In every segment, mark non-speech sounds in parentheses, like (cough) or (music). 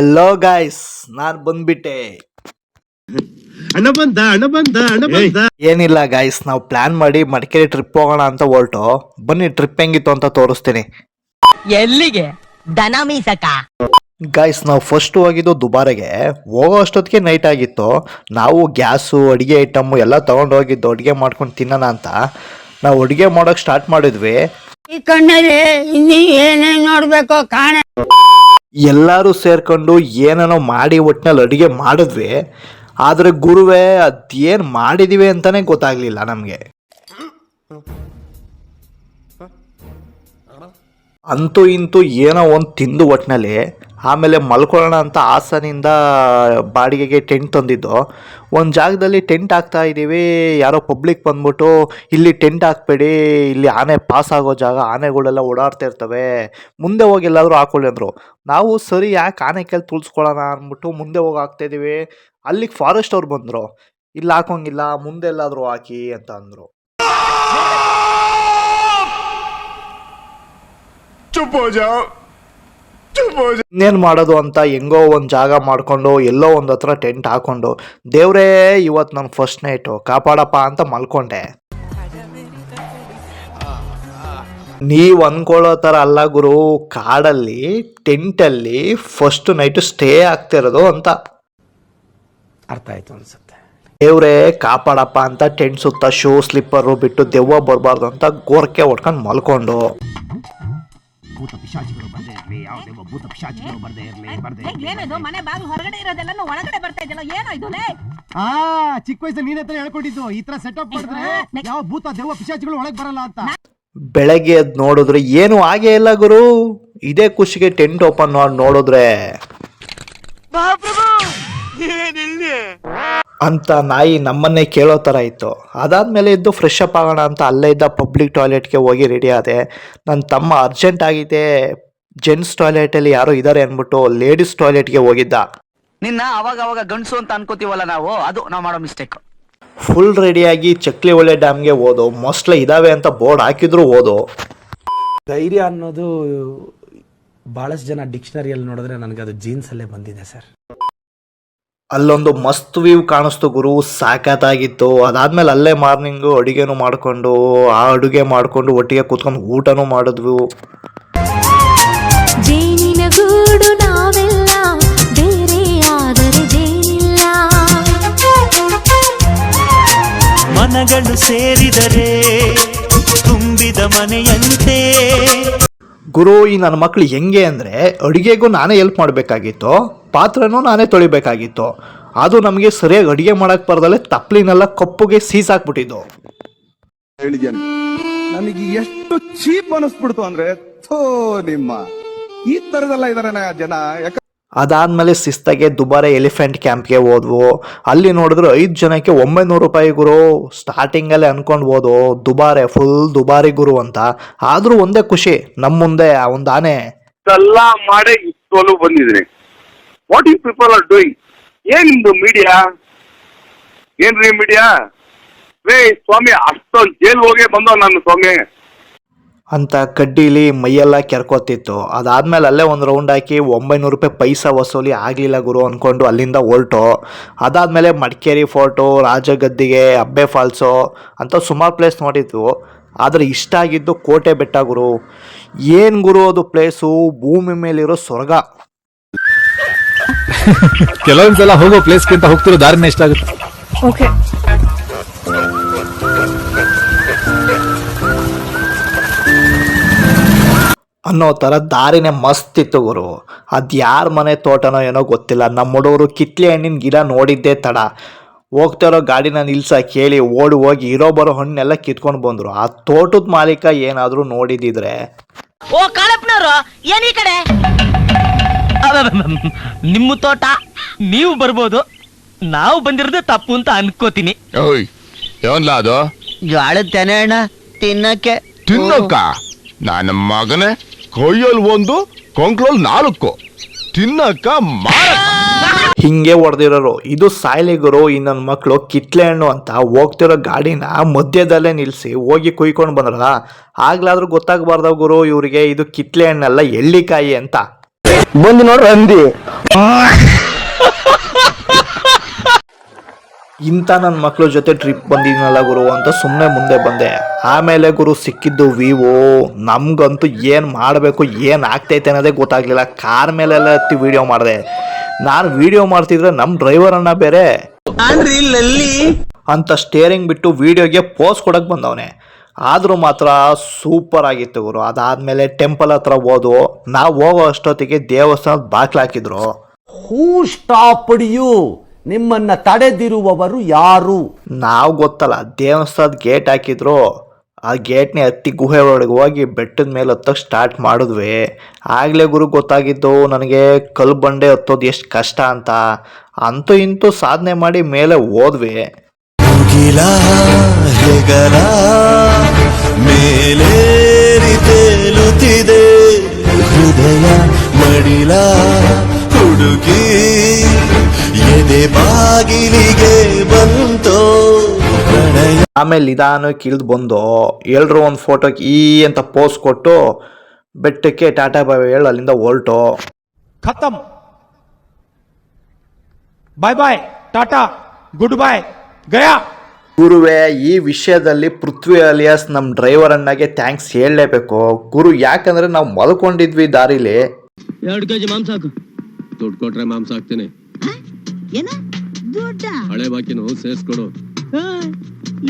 ಎಲ್ಲೋ guys ನಾನ್ ಬಂದ್ಬಿಟ್ಟೆ. ಅಣ್ಣ ಬಂದ ಅಣ್ಣ ಬಂದ ಅಣ್ಣ ಬಂದ. ಏನಿಲ್ಲ ಗಾಯ್ಸ್ ನಾವು ಪ್ಲಾನ್ ಮಾಡಿ ಮಡಿಕೇರಿ ಟ್ರಿಪ್ ಹೋಗೋಣ ಅಂತ ಹೊರಟು. ಬನ್ನಿ ಟ್ರಿಪ್ ಹೆಂಗಿತ್ತು ಅಂತ ತೋರಿಸ್ತೀನಿ. ಎಲ್ಲಿಗೆ? ದನ ಮೀಸಕ? ಗಾಯ್ಸ್ ನಾವು ಫಸ್ಟ್ ಹೋಗಿದ್ದು ದುಬಾರೆಗೆ. ಹೋಗೋ ಅಷ್ಟೊತ್ತಿಗೆ ನೈಟ್ ಆಗಿತ್ತು. ನಾವು ಗ್ಯಾಸು ಅಡುಗೆ ಐಟಮ್ ಎಲ್ಲ ತಗೊಂಡು ಹೋಗಿದ್ದು. ಅಡುಗೆ ಮಾಡ್ಕೊಂಡು ತಿನ್ನೋಣ ಅಂತ. ನಾವು ಅಡುಗೆ ಮಾಡೋಕೆ ಸ್ಟಾರ್ಟ್ ಮಾಡಿದ್ವಿ. ಈ ಕಣ್ಣಲ್ಲಿ ಇನ್ನೀ ಏನೇನು ನೋಡ್ಬೇಕೋ ಕಾಣ. ಎಲ್ಲರೂ ಸೇರ್ಕೊಂಡು ಏನೇನೋ ಮಾಡಿ ಒಟ್ಟಿನಲ್ಲಿ ಅಡುಗೆ ಮಾಡಿದ್ವಿ. ಆದರೆ ಗುರುವೇ, ಅದೇನು ಮಾಡಿದೀವಿ ಅಂತಲೇ ಗೊತ್ತಾಗಲಿಲ್ಲ ನಮಗೆ. ಅಂತೂ ಇಂತೂ ಏನೋ ಒಂದು ತಿಂದು ಒಟ್ಟಿನಲ್ಲಿ ಆಮೇಲೆ ಮಲ್ಕೊಳ್ಳೋಣ ಅಂತ ಹಾಸನಿಂದ ಬಾಡಿಗೆಗೆ ಟೆಂಟ್ ತಂದಿದ್ದು. ಒಂದು ಜಾಗದಲ್ಲಿ ಟೆಂಟ್ ಹಾಕ್ತಾ ಇದ್ದೀವಿ. ಯಾರೋ ಪಬ್ಲಿಕ್ ಬಂದ್ಬಿಟ್ಟು, ಇಲ್ಲಿ ಟೆಂಟ್ ಹಾಕ್ಬೇಡಿ, ಇಲ್ಲಿ ಆನೆ ಪಾಸ್ ಆಗೋ ಜಾಗ, ಆನೆಗಳೆಲ್ಲ ಓಡಾಡ್ತಾ ಇರ್ತವೆ. ಮುಂದೆ ಹೋಗಿ ಎಲ್ಲಾದರೂ ಹಾಕೊಳ್ಳಿ ಅಂದರು. ನಾವು, ಸರಿ, ಯಾಕೆ ಆನೆ ಕೈಲಿ ತುಳ್ಸ್ಕೊಳ್ಳೋಣ ಅಂದ್ಬಿಟ್ಟು ಮುಂದೆ ಹೋಗಿ ಹಾಕ್ತಾ ಇದ್ದೀವಿ. ಅಲ್ಲಿಗೆ ಫಾರೆಸ್ಟ್ ಅವ್ರು ಬಂದರು. ಇಲ್ಲಿ ಹಾಕೋಂಗಿಲ್ಲ ಮುಂದೆ ಎಲ್ಲಾದರೂ ಹಾಕಿ ಅಂತ ಅಂದರು. ಇನ್ನೇನು ಮಾಡೋದು ಅಂತ ಹೆಂಗೋ ಒಂದು ಜಾಗ ಮಾಡಿಕೊಂಡು ಎಲ್ಲೋ ಒಂದು ಹತ್ರ ಟೆಂಟ್ ಹಾಕೊಂಡು ದೇವ್ರೇ ಇವತ್ತು ನನ್ನ ಫಸ್ಟ್ ನೈಟು ಕಾಪಾಡಪ್ಪ ಅಂತ ಮಲ್ಕೊಂಡೆ. ನೀವು ಅಂದ್ಕೊಳ್ಳೋ ಥರ ಅಲ್ಲ ಗುರು ಕಾಡಲ್ಲಿ ಟೆಂಟಲ್ಲಿ ಫಸ್ಟ್ ನೈಟು ಸ್ಟೇ ಆಗ್ತಿರೋದು ಅಂತ. ಅರ್ಥ ಆಯ್ತು ಅನ್ಸುತ್ತೆ. ದೇವ್ರೇ ಕಾಪಾಡಪ್ಪ ಅಂತ ಟೆಂಟ್ ಸುತ್ತ ಶೂ ಸ್ಲಿಪ್ಪರು ಬಿಟ್ಟು ದೆವ್ವ ಬರಬಾರ್ದು ಅಂತ ಗೋರ್ಕೆ ಹೊಡ್ಕೊಂಡು ಮಲ್ಕೊಂಡು. ಭೂತ ಪಿಶಾಚಿಗಳು ಬರ್ದೇ ಇರ್ಲಿ ಯಾವ ದೇವ ಭೂತ ಪಿಶಾಚಿಗಳು ಬರ್ದೇ ಇರ್ಲಿ ಬರ್ದೇ ಇರ್ಲಿ ಏನಿದು ಮನೆ ಬಾಗಿಲು ಹೊರಗಡೆ ಇರೋದೆಲ್ಲ ಒಳಗಡೆ ಬರ್ತಾ ಇದೆಯಲ್ಲ ಏನೋ ಇದು ಲೇ? ಆ ಚಿಕ್ಕ ವಯಸ್ಸಲ್ಲಿ ನೀನ್ ಹತ್ರ ಹೇಳ್ಕೊಂಡಿದ್ದು ಈ ತರ ಸೆಟಪ್ ಮಾಡಿದ್ರೆ ಯಾವ ಭೂತ ದೇವ ಪಿಶಾಚಿಗಳು ಒಳಗೆ ಬರಲ್ಲ ಅಂತ. ಬೆಳಗ್ಗೆ ಎದ್ದು ನೋಡಿದ್ರೆ ಏನು ಹಾಗೆ ಇಲ್ಲ ಗುರು. ಇದೇ ಖುಷಿಗೆ ಟೆಂಟ್ ಓಪನ್ ಮಾಡಿ ನೋಡಿದ್ರೆ. ಅಂತ ನಾಯಿ ನಮ್ಮನ್ನೇ ಕೇಳೋ ಥರ ಇತ್ತು. ಅದಾದಮೇಲೆ ಇದ್ದು ಫ್ರೆಶ್ ಅಪ್ ಆಗೋಣ ಅಂತ ಅಲ್ಲೇ ಇದ್ದ ಪಬ್ಲಿಕ್ ಟಾಯ್ಲೆಟ್ಗೆ ಹೋಗಿ ರೆಡಿ ಆದೆ. ನನ್ನ ತಮ್ಮ ಅರ್ಜೆಂಟ್ ಆಗಿದೆ ಜೆಂಟ್ಸ್ ಟಾಯ್ಲೆಟಲ್ಲಿ ಯಾರೋ ಇದ್ದಾರೆ ಅಂದ್ಬಿಟ್ಟು ಲೇಡೀಸ್ ಟಾಯ್ಲೆಟ್ಗೆ ಹೋಗಿದ್ದ. ನಿನ್ನ ಅವಾಗ ಅವಾಗ ಗಂಡಸು ಅಂತ ಅನ್ಕೋತೀವಲ್ಲ ನಾವು? ಅದು ನಾವು ಮಾಡೋ ಮಿಸ್ಟೇಕ್ ಫುಲ್ ರೆಡಿಯಾಗಿ ಚಕ್ಲಿ ಒಳ್ಳೆ ಡ್ಯಾಮ್ಗೆ ಓದು ಮೋಸ್ಟ್ಲಿ ಇದಾವೆ ಅಂತ ಬೋರ್ಡ್ ಹಾಕಿದ್ರು ಓದು ಧೈರ್ಯ ಅನ್ನೋದು ಬಹಳಷ್ಟು ಜನ ಡಿಕ್ಷನರಿಯಲ್ಲಿ ನೋಡಿದ್ರೆ ನನಗೆ ಅದು ಜೀನ್ಸಲ್ಲೇ ಬಂದಿದೆ ಸರ್. ಅಲ್ಲೊಂದು ಮಸ್ತ್ ವ್ಯೂ ಕಾಣಿಸ್ತು ಗುರು ಸಾಕತ್ತಾಗಿತ್ತು ಅದಾದ್ಮೇಲೆ ಅಲ್ಲೇ ಮಾರ್ನಿಂಗು ಅಡುಗೆನೂ ಮಾಡಿಕೊಂಡು ಆ ಅಡುಗೆ ಮಾಡಿಕೊಂಡು ಒಟ್ಟಿಗೆ ಕೂತ್ಕೊಂಡು ಊಟನೂ ಮಾಡಿದ್ವು. ಜೇನಿನ ಗೂಡು ನಾವೆಲ್ಲ ಬೇರೆ ಆದರೆ ಜೇನಿಲ್ಲ. ಮನಗಳು ಸೇರಿದರೆ ತುಂಬಿದ ಮನೆಯಂತೆ. ಗುರು ಈ ನನ್ನ ಮಕ್ಳು ಹೆಂಗೆ ಅಂದರೆ ಅಡುಗೆಗೂ ನಾನೇ ಹೆಲ್ಪ್ ಮಾಡಬೇಕಾಗಿತ್ತು, ಪಾತ್ರನೂ ನಾನೇ ತೊಳಿಬೇಕಾಗಿತ್ತು. ಅದು ನಮಗೆ ಸರಿಯಾಗಿ ಅಡುಗೆ ಮಾಡೋಕ್ಕೆ ಬರದಲ್ಲೇ ತಪ್ಪಲಿನೆಲ್ಲ ಕಪ್ಪುಗೆ ಸೀಸಾಕ್ಬಿಟ್ಟಿದ್ದು ಹಾಕ್ಬಿಟ್ಟಿದ್ದು. ನನಗೆ ಎಷ್ಟು ಚೀಪ್ ಅನಿಸ್ಬಿಡ್ತು ಅಂದ್ರೆ ಥೋ ನಿಮ್ಮ. ಈ ತರದೆಲ್ಲ ಇದಾರೆ ಜನ. ಯಾಕ ಅದಾದ್ಮೇಲೆ ಶಿಸ್ತಾಗೆ ದುಬಾರೆ ಎಲಿಫೆಂಟ್ ಕ್ಯಾಂಪ್ಗೆ ಹೋದ್ವು. ಅಲ್ಲಿ ನೋಡಿದ್ರು ಐದು ಜನಕ್ಕೆ ಒಂಬೈನೂರು ರೂಪಾಯಿ ಗುರು ಸ್ಟಾರ್ಟಿಂಗಲ್ಲೇ ಅನ್ಕೊಂಡು ಹೋದು ದುಬಾರೆ ಫುಲ್ ದುಬಾರಿ ಗುರು ಅಂತ. ಆದರೂ ಒಂದೇ ಖುಷಿ ನಮ್ಮ ಮುಂದೆ ಆ ಒಂದು ಆನೆ. ಎಲ್ಲ ಮಾಡಿ ಇಷ್ಟೋಲು ಬಂದಿದ್ರಿ. What you people are doing ಏನ್ ನಿಮ್ದು ಮೀಡಿಯಾ ಏನ್ರಿ ಮೀಡಿಯಾ ರೇ ಸ್ವಾಮಿ ಅಷ್ಟೊಂದು ಜೈಲ್ ಹೋಗಿ ಬಂದವ್ ನಾನು ಸ್ವಾಮಿ. ಅಂತ ಕಡ್ಡಿಲಿ ಮೈಯೆಲ್ಲ ಕೆರ್ಕೋತಿತ್ತು. ಅದಾದ್ಮೇಲೆ ಅಲ್ಲೇ ಒಂದು ರೌಂಡ್ ಹಾಕಿ ಒಂಬೈನೂರು ರೂಪಾಯಿ ಪೈಸಾ ವಸೂಲಿ ಆಗಲಿಲ್ಲ ಗುರು ಅಂದ್ಕೊಂಡು ಅಲ್ಲಿಂದ ಹೊರಟು. ಅದಾದಮೇಲೆ ಮಡಿಕೇರಿ ಫೋರ್ಟು ರಾಜಗದ್ದಿಗೆ ಅಬ್ಬೆ ಫಾಲ್ಸು ಅಂತ ಸುಮಾರು ಪ್ಲೇಸ್ ನೋಡಿದ್ವು. ಆದರೆ ಇಷ್ಟ ಆಗಿದ್ದು ಕೋಟೆ ಬೆಟ್ಟ ಗುರು. ಏನು ಗುರು ಅದು ಪ್ಲೇಸು ಭೂಮಿ ಮೇಲಿರೋ ಸ್ವರ್ಗ. (laughs) ಕೆಲವೊಂದ್ಸಲ ಹೋಗೋ ಪ್ಲೇಸ್ಗಿಂತ ಹೋಗ್ತಿರೋ ದಾರಿನೇ ಇಷ್ಟ ಆಗುತ್ತೆ. ಅನ್ನೋ ಥರ ದಾರಿನೇ ಮಸ್ತ್ ಇತ್ತು ಗುರು. ಅದು ಯಾರ ಮನೆ ತೋಟನೋ ಏನೋ ಗೊತ್ತಿಲ್ಲ. ನಮ್ಮ ಹುಡುಗರು ಕಿತ್ಲೆ ಹಣ್ಣಿನ ಗಿಡ ನೋಡಿದ್ದೇ ತಡ. ಹೋಗ್ತಾ ಇರೋ ಗಾಡಿನ ನಿಲ್ಸ ಕೇಳಿ ಓಡಿ ಹೋಗಿ ಇರೋ ಬರೋ ಹಣ್ಣೆಲ್ಲ ಕಿತ್ಕೊಂಡು ಬಂದರು. ಆ ತೋಟದ ಮಾಲೀಕ ಏನಾದರೂ ನೋಡಿದಿದ್ರೆ. ಓ ಕಾಳಪ್ಪನವರು ಏನು ಈ ಕಡೆ? ನಿಮ್ಮ ತೋಟ ನೀವು ಬರ್ಬೋದು. ನಾವು ಬಂದಿರೋದು ತಪ್ಪು ಅಂತ ಅನ್ಕೋತೀನಿ. ಓಯ್ ಅದು? ಗಾಳದ ತೆನೆ ಅಣ್ಣ ತಿನ್ನಕ್ಕೆ. ತಿನ್ನಕ್ಕ ನಾನು ಮಗನೇ. ಕೈಯಲ್ಲಿ ಒಂದು ಕೊಂಕ್ಲಲ್ಲಿ ನಾಲ್ಕು. ತಿನ್ನಕ್ಕ ಹಿಂಗೆ ಹೊಡೆದಿರೋರು ಇದು ಸಾಯ್ಲಿಗರು ಇನ್ನೊಂದು ಮಕ್ಕಳು ಕಿತ್ಲೆ ಹಣ್ಣು ಅಂತ ಹೋಗ್ತಿರೋ ಗಾಡಿನ ಮಧ್ಯದಲ್ಲೇ ನಿಲ್ಲಿಸಿ ಹೋಗಿ ಕುಯ್ಕೊಂಡು ಬಂದ್ರಲ್ಲ? ಆಗ್ಲಾದ್ರೂ ಗೊತ್ತಾಗಬಾರ್ದ ಗುರು ಇವರಿಗೆ ಇದು ಕಿತ್ಲೆ ಹಣ್ಣಲ್ಲ ಎಳ್ಳಿಕಾಯಿ ಅಂತ. ಬಂದು ನೋಡ್ರಿ ಅಂದಿ. ಇಂಥ ನನ್ನ ಮಕ್ಕಳ ಜೊತೆ ಟ್ರಿಪ್ ಬಂದಿದ್ನಲ್ಲ ಗುರು ಅಂತ ಸುಮ್ಮನೆ ಮುಂದೆ ಬಂದೆ. ಆಮೇಲೆ ಗುರು ಸಿಕ್ಕಿದ್ದು ವಿವೋ. ನಮಗಂತೂ ಏನು ಮಾಡಬೇಕು ಏನು ಆಗ್ತೈತೆ ಅನ್ನೋದೇ ಗೊತ್ತಾಗಲಿಲ್ಲ. ಕಾರ್ ಮೇಲೆಲ್ಲ ಹತ್ತಿ ವಿಡಿಯೋ ಮಾಡಿದೆ. ನಾನು ವಿಡಿಯೋ ಮಾಡ್ತಿದ್ರೆ ನಮ್ಮ ಡ್ರೈವರ್ ಅಣ್ಣ ಬೇರೆ. ಅಂತ ಸ್ಟೇರಿಂಗ್ ಬಿಟ್ಟು ವಿಡಿಯೋಗೆ ಪೋಸ್ ಕೊಡಕ್ಕೆ ಬಂದವನೆ. ಆದರೂ ಮಾತ್ರ ಸೂಪರ್ ಆಗಿತ್ತು ಗುರು. ಅದಾದಮೇಲೆ ಟೆಂಪಲ್ ಹತ್ರ ಹೋದು. ನಾವು ಹೋಗೋ ಅಷ್ಟೊತ್ತಿಗೆ ದೇವಸ್ಥಾನದ ಬಾಕ್ಲಾಕಿದ್ರು ಹಾಕಿದ್ರು. ಹೂ ಸ್ಟಾಪ್ ಯು ನಿಮ್ಮನ್ನ ತಡೆದಿರುವವರು ಯಾರು? ನಾವು ಗೊತ್ತಲ್ಲ ದೇವಸ್ಥಾನದ ಗೇಟ್ ಹಾಕಿದ್ರು ಆ ಗೇಟ್ನೇ ಹತ್ತಿ ಗುಹೆ ಒಳಗೆ ಹೋಗಿ ಬೆಟ್ಟದ ಮೇಲೆ ಹತ್ತಕ್ಕೆ ಸ್ಟಾರ್ಟ್ ಮಾಡಿದ್ವಿ. ಆಗಲೇ ಗುರು ಗೊತ್ತಾಗಿದ್ದು ನನಗೆ ಕಲ್ಲು ಬಂಡೆ ಹತ್ತೋದು ಎಷ್ಟು ಕಷ್ಟ ಅಂತ. ಅಂತೂ ಇಂತೂ ಸಾಧನೆ ಮಾಡಿ ಮೇಲೆ ಹೋದ್ವಿ. ಮುಗಿಲ ಹೆಗಲ ಮೇಲೇರಿ ತೇಲುತ್ತಿದೆ. ಹೃದಯ ಮಡಿಲ. ಬಂತೋ? ಆಮೇಲೆ ನಿಧಾನಕ್ಕೆ ಇಳಿದು ಬಂದು ಎಲ್ರು ಒಂದು ಫೋಟೋಕ್ಕೆ ಈ ಅಂತ ಪೋಸ್ ಕೊಟ್ಟು ಬೆಟ್ಟಕ್ಕೆ ಟಾಟಾ ಬಾಯ್ ಹೇಳು ಅಲ್ಲಿಂದ ಹೊರಟು. ಖತಮ್. Bye bye tata good bye Gaya. ಗುರುವೆ ಈ ವಿಷಯದಲ್ಲಿ ಪೃಥ್ವಿ ಅಲಿಯಾಸ್ ನಮ್ಮ ಡ್ರೈವರ್ ಅಣ್ಣಗೆ ಥ್ಯಾಂಕ್ಸ್ ಹೇಳಲೇಬೇಕು. ಗುರು ಯಾಕಂದ್ರೆ ನಾವು ಮಲ್ಕೊಂಡಿದ್ವಿ ದಾರಿಲಿ. ಎರಡು ಕೆಜಿ ಮಾಂಸ ಹಾಕು. ದುಡ್ಡು ಕೊಟ್ರೆ ಮಾಂಸ ಹಾಕ್ತೀನಿ. ಏನ? ದುಡ್ಡ? ಹಳೆ ಬಾಕಿನೂ ಸೇರ್ಸ್ಕೊಡು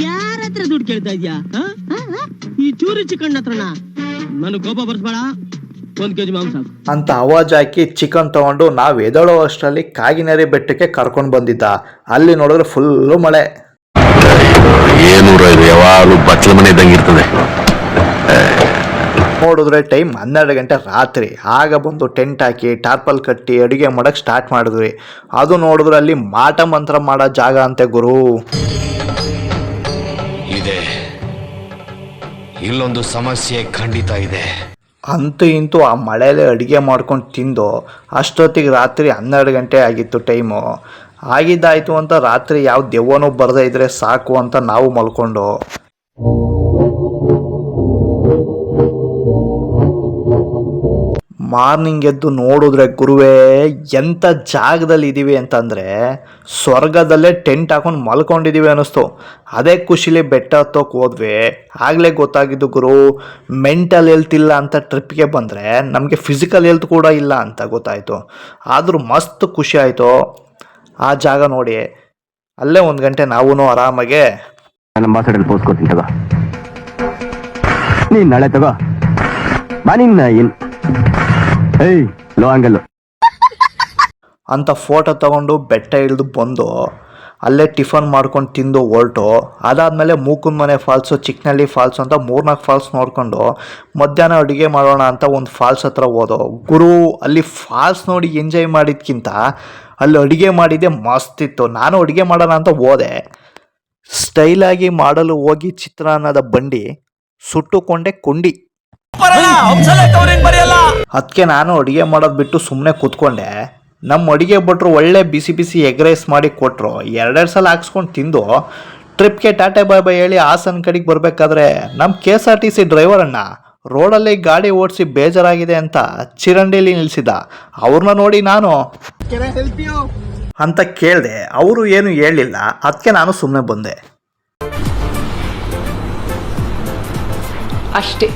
ಯಾರ ಹತ್ರ ದುಡ್ಡು ಕೇಳ್ತಾ ಇದ್ಯಾ? ಈ ಚೂರು ಚಿಕನ್ ಹತ್ರನ? ನನ್ನ ಕೋಪ ಬರ್ಸ್ಬೇಡ. ಒಂದ್ ಕೆಜಿ ಮಾಂಸ. ಅಂತ ಅವಾಜ್ ಹಾಕಿ ಚಿಕನ್ ತಗೊಂಡು ನಾವ್ ಎದಳೋ ಅಷ್ಟರಲ್ಲಿ ಕಾಗಿನೇರಿ ಬೆಟ್ಟಕ್ಕೆ ಕರ್ಕೊಂಡು ಬಂದಿದ್ದ. ಅಲ್ಲಿ ನೋಡಿದ್ರೆ ಫುಲ್ ಮಳೆ. ಏನೂರ ಇದು ಯಾವಾಗಲೂ ಬಚ್ಚಲ ಮನೆ ಇದ್ದಂಗೆ ಇರ್ತದೆ. ನೋಡಿದ್ರೆ ಟೈಮ್ ಹನ್ನೆರಡು ಗಂಟೆ ರಾತ್ರಿ. ಆಗ ಬಂದು ಟೆಂಟ್ ಹಾಕಿ ಟಾರ್ಪಲ್ ಕಟ್ಟಿ ಅಡುಗೆ ಮಾಡೋಕ್ಕೆ ಸ್ಟಾರ್ಟ್ ಮಾಡಿದ್ವಿ. ಅದು ನೋಡಿದ್ರೆ ಅಲ್ಲಿ ಮಾಟ ಮಂತ್ರ ಮಾಡೋ ಜಾಗ ಅಂತೆ ಗುರು. ಇದೆ. ಇಲ್ಲೊಂದು ಸಮಸ್ಯೆ ಖಂಡಿತ ಇದೆ. ಅಂತೂ ಇಂತೂ ಆ ಮಳೆಯಲ್ಲೇ ಅಡುಗೆ ಮಾಡ್ಕೊಂಡು ತಿಂದು ಅಷ್ಟೊತ್ತಿಗೆ ರಾತ್ರಿ ಹನ್ನೆರಡು ಗಂಟೆ ಆಗಿತ್ತು ಟೈಮು ಆಗಿದ್ದಾಯಿತು ಅಂತ ರಾತ್ರಿ ಯಾವ ದೆವ್ವನೂ ಬರದೇ ಇದ್ರೆ ಸಾಕು ಅಂತ ನಾವು ಮಲ್ಕೊಂಡು. ಮಾರ್ನಿಂಗ್ ಎದ್ದು ನೋಡಿದ್ರೆ, ಗುರುವೇ ಎಂಥ ಜಾಗದಲ್ಲಿ ಇದ್ದೀವಿ ಅಂತಂದರೆ, ಸ್ವರ್ಗದಲ್ಲೇ ಟೆಂಟ್ ಹಾಕೊಂಡು ಮಲ್ಕೊಂಡಿದ್ದೀವಿ ಅನ್ನಿಸ್ತು. ಅದೇ ಖುಷಿಲಿ ಬೆಟ್ಟ ಹತ್ತೋಕೆ ಹೋದ್ವಿ. ಆಗಲೇ ಗೊತ್ತಾಗಿದ್ದು, ಗುರು ಮೆಂಟಲ್ ಹೆಲ್ತ್ ಇಲ್ಲ ಅಂತ ಟ್ರಿಪ್ಗೆ ಬಂದರೆ, ನಮಗೆ ಫಿಸಿಕಲ್ ಹೆಲ್ತ್ ಕೂಡ ಇಲ್ಲ ಅಂತ ಗೊತ್ತಾಯಿತು. ಆದರೂ ಮಸ್ತ್ ಖುಷಿ ಆಯಿತು. ಆ ಜಾಗ ನೋಡಿ. ಅಲ್ಲೇ ಒಂದು ಗಂಟೆ ನಾವೂ ಆರಾಮಾಗೆ ನಾನು ಕೊಡ್ತೀನಿ, ತಗೋ. ನೀನ್ ನಾಳೆ ತಗೋ. ಬಾ, ನಿನ್ನ ಏನ್ ಏಯ್ ಲೋ ಅಂತ ಫೋಟೋ ತಗೊಂಡು ಬೆಟ್ಟ ಇಳಿದು ಬಂದು ಅಲ್ಲೇ ಟಿಫನ್ ಮಾಡ್ಕೊಂಡು ತಿಂದು ಹೊರಟು. ಅದಾದಮೇಲೆ ಮೂಕುನ್ ಮನೆ ಫಾಲ್ಸು ಚಿಕ್ಕನಳ್ಳಿ ಫಾಲ್ಸು ಅಂತ ಮೂರ್ನಾಲ್ಕು ಫಾಲ್ಸ್ ನೋಡ್ಕೊಂಡು ಮಧ್ಯಾಹ್ನ ಅಡುಗೆ ಮಾಡೋಣ ಅಂತ ಒಂದು ಫಾಲ್ಸ್ ಹತ್ರ ಹೋದೋ. ಗುರು, ಅಲ್ಲಿ ಫಾಲ್ಸ್ ನೋಡಿ ಎಂಜಾಯ್ ಮಾಡಿದ್ಕಿಂತ ಅಲ್ಲಿ ಅಡುಗೆ ಮಾಡಿದ್ದೆ ಮಸ್ತ್ ಇತ್ತು ನಾನು ಅಡುಗೆ ಮಾಡೋಣ ಅಂತ ಹೋದೆ. ಸ್ಟೈಲಾಗಿ ಮಾಡಲು ಹೋಗಿ ಚಿತ್ರಾನ್ನದ ಬಂಡಿ ಸುಟ್ಟುಕೊಂಡೆ ಕೊಂಡಿ. ಅದಕ್ಕೆ ನಾನು ಅಡುಗೆ ಮಾಡೋದು ಬಿಟ್ಟು ಸುಮ್ಮನೆ ಕೂತ್ಕೊಂಡೆ. ನಮ್ಮ ಅಡುಗೆ ಭಟ್ರು ಒಳ್ಳೆ ಬಿಸಿ ಬಿಸಿ ಎಗ್ ರೈಸ್ ಮಾಡಿ ಕೊಟ್ರು. ಎರಡೆರಡು ಸಲ ಹಾಕ್ಸ್ಕೊಂಡು ತಿಂದು ಟ್ರಿಪ್ಗೆ ಟಾಟೆ ಬಾಯ್ ಬಾಯ್ ಹೇಳಿ ಹಾಸನ್ ಕಡೆಗೆ ಬರಬೇಕಾದ್ರೆ ನಮ್ಮ K S R T C driver ಅಣ್ಣ ರೋಡಲ್ಲಿ ಗಾಡಿ ಓಡಿಸಿ ಬೇಜಾರಾಗಿದೆ ಅಂತ ಚಿರಂಡಿಲಿ ನಿಲ್ಲಿಸಿದ ಅವ್ರನ್ನ ನೋಡಿ ನಾನು ಅಂತ ಕೇಳಿದೆ. ಅವರು ಏನು ಹೇಳಿಲ್ಲ ಅದಕ್ಕೆ ನಾನು ಸುಮ್ಮನೆ ಬಂದೆ. ಅಷ್ಟೇ.